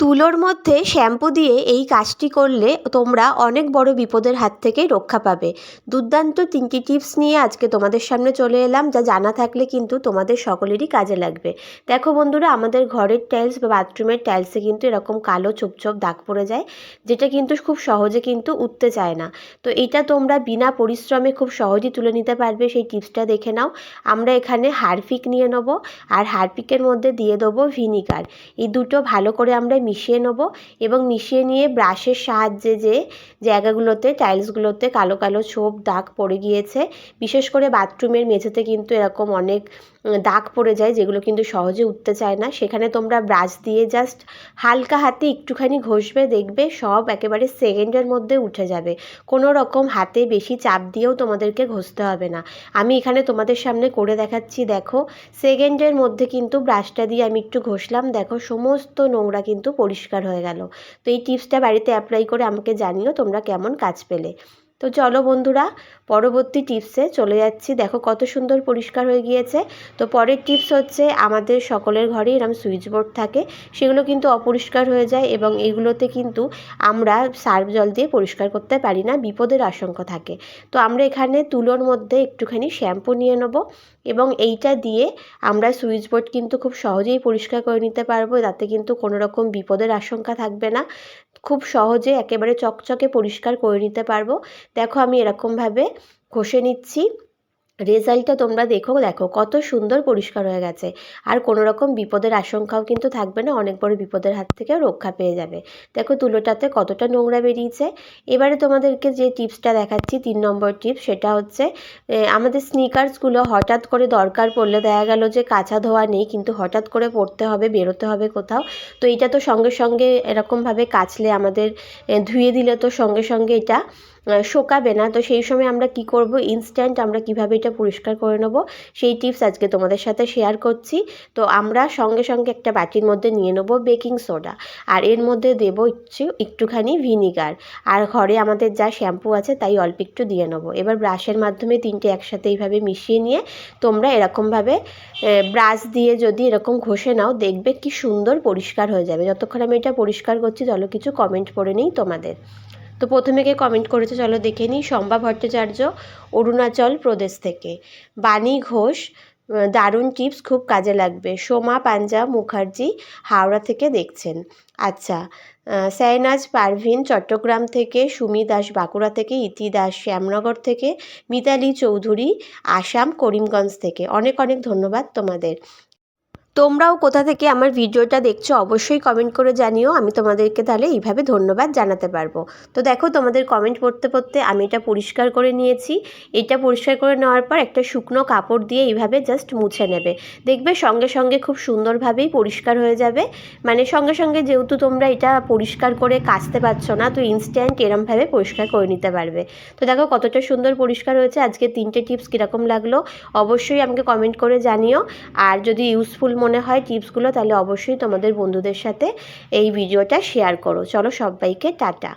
তুলোর মধ্যে শ্যাম্পু দিয়ে এই কাজটি করলে তোমরা অনেক বড় বিপদের হাত থেকে রক্ষা পাবে। দুর্দান্ত তিনটি টিপস নিয়ে আজকে তোমাদের সামনে চলে এলাম, যা জানা থাকলে কিন্তু তোমাদের সকলেরই কাজে লাগবে। দেখো বন্ধুরা, আমাদের ঘরের টাইলস বা বাথরুমের টাইলসে কিন্তু এরকম কালো ছোপ ছোপ দাগ পড়ে যায়, যেটা কিন্তু খুব সহজে কিন্তু উঠতে চায় না। তো এটা তোমরা বিনা পরিশ্রমে খুব সহজেই তুলে নিতে পারবে, সেই টিপসটা দেখে নাও। আমরা এখানে হারফিক নিয়ে নেব, আর হারফিকের মধ্যে দিয়ে দেবো ভিনিগার। এই দুটো ভালো করে আমরা মিশিয়ে নেব এবং মিশিয়ে নিয়ে ব্রাশের সাহায্যে যে জায়গাগুলোতে, টাইলসগুলোতে কালো কালো ছোপ, দাগ পড়ে গিয়েছে, বিশেষ করে বাথরুমের মেঝেতে কিন্তু এরকম অনেক দাগ পড়ে যায় যেগুলো কিন্তু সহজে উঠতে চায় না। সেখানে তোমরা ব্রাশ দিয়ে জাস্ট হালকা হাতে একটুখানি ঘষবে, দেখবে সব একেবারে সেকেন্ডের মধ্যে উঠে যাবে। কোনো রকম হাতে বেশি চাপ দিয়েও তোমাদেরকে ঘষতে হবে না। আমি এখানে তোমাদের সামনে করে দেখাচ্ছি, দেখো, সেকেন্ডের মধ্যে কিন্তু ব্রাশটা দিয়ে আমি একটু ঘষলাম। দেখো, সমস্ত নোংরা কিন্তু পরিষ্কার হয়ে গেল। তো এই টিপসটা বাড়িতে অ্যাপ্লাই করে আমাকে জানিও তোমরা কেমন কাজ পেলে। তো চলো বন্ধুরা, পরবর্তী টিপসে চলে যাচ্ছি। দেখো কত সুন্দর পরিষ্কার হয়ে গিয়েছে। তো পরের টিপস হচ্ছে, আমাদের সকলের ঘরেই এরম সুইচ বোর্ড থাকে, সেগুলো কিন্তু অপরিষ্কার হয়ে যায় এবং এগুলোতে কিন্তু আমরা সার্ফ জল দিয়ে পরিষ্কার করতে পারি না, বিপদের আশঙ্কা থাকে। তো আমরা এখানে তুলোর মধ্যে একটুখানি শ্যাম্পু নিয়ে নেব এবং এইটা দিয়ে আমরা সুইচ বোর্ড কিন্তু খুব সহজেই পরিষ্কার করে নিতে পারব, তাতে কিন্তু কোনো রকম বিপদের আশঙ্কা থাকবে না। খুব সহজে একেবারে চকচকে পরিষ্কার করে নিতে পারব। দেখো আমি এরকমভাবে ঘষে নিচ্ছি। রেজাল্টটা তোমরা দেখো দেখো কত সুন্দর পরিষ্কার হয়ে গেছে। আর কোনো রকম বিপদের আশঙ্কাও কিন্তু থাকবে না, অনেক বড় বিপদের হাত থেকেও রক্ষা পেয়ে যাবে। দেখো তুলোটাতে কতটা নোংরা বেরিয়েছে। এবারে তোমাদেরকে যে টিপসটা দেখাচ্ছি, তিন নম্বর টিপস সেটা হচ্ছে আমাদের স্নিকার্সগুলো হঠাৎ করে দরকার পড়লে দেখা গেল যে কাঁচা ধোয়া নেই, কিন্তু হঠাৎ করে পড়তে হবে, বেরোতে হবে কোথাও। তো এটা তো সঙ্গে সঙ্গে এরকমভাবে কাচলে আমাদের ধুয়ে দিলে তো সঙ্গে সঙ্গে এটা শোকাবে না। তো সেই সময় আমরা কি করব? ইনস্ট্যান্ট আমরা কীভাবে এটা পরিষ্কার করে নেব? সেই টিপস আজকে তোমাদের সাথে শেয়ার করছি। তো আমরা সঙ্গে সঙ্গে একটা বাটির মধ্যে নিয়ে নেব বেকিং সোডা আর এর মধ্যে দেব হচ্ছে একটুখানি ভিনিগার আর ঘরে আমাদের যা শ্যাম্পু আছে তাই অল্প একটু দিয়ে নেব। এবার ব্রাশের মাধ্যমে তিনটে একসাথে এইভাবে মিশিয়ে নিয়ে তোমরা এরকমভাবে ব্রাশ দিয়ে যদি এরকম ঘষে নাও, দেখবে কি সুন্দর পরিষ্কার হয়ে যাবে। যতক্ষণ আমি এটা পরিষ্কার করছি, চলো কিছু কমেন্ট করে নিই তোমাদের। তো প্রথমে কে কমেন্ট করেছে, চলো দেখে নিই। শম্বা ভট্টাচার্য, অরুণাচল প্রদেশ থেকে। বাণী ঘোষ দারুণ টিপস খুব কাজে লাগবে। সোমা পাঞ্জা মুখার্জি হাওড়া থেকে দেখছেন। আচ্ছা সাইনাজ পারভিন চট্টগ্রাম থেকে, সুমি দাস বাঁকুড়া থেকে, ইতি দাস শ্যামনগর থেকে, মিতালি চৌধুরী আসাম করিমগঞ্জ থেকে। অনেক অনেক ধন্যবাদ তোমাদের। তোমরাও কোথা থেকে আমার ভিডিওটা দেখছ অবশ্যই কমেন্ট করে জানিও। আমি তোমাদেরকে তাহলে এইভাবে ধন্যবাদ জানাতে পারব। তো দেখো, তোমাদের কমেন্ট পড়তে পড়তে আমি এটা পরিষ্কার করে নিয়েছি। এটা পরিষ্কার করে নেওয়ার পর একটা শুকনো কাপড় দিয়ে এইভাবে জাস্ট মুছে নেবে। দেখবে সঙ্গে সঙ্গে খুব সুন্দরভাবেই পরিষ্কার হয়ে যাবে। মানে সঙ্গে সঙ্গে যেহেতু তোমরা এটা পরিষ্কার করে কাচতে পারছ না, তো ইনস্ট্যান্ট এরমভাবে পরিষ্কার করে নিতে পারবে। তো দেখো, কতটা সুন্দর পরিষ্কার হয়েছে। আজকে তিনটে টিপস কীরকম লাগল? অবশ্যই আমাকে কমেন্ট করে জানিও। আর যদি ইউজফুল মনে হয় টিপসগুলো, তাহলে অবশ্যই তোমাদের বন্ধুদের সাথে এই ভিডিওটা শেয়ার করো। চলো সবাইকে টাটা।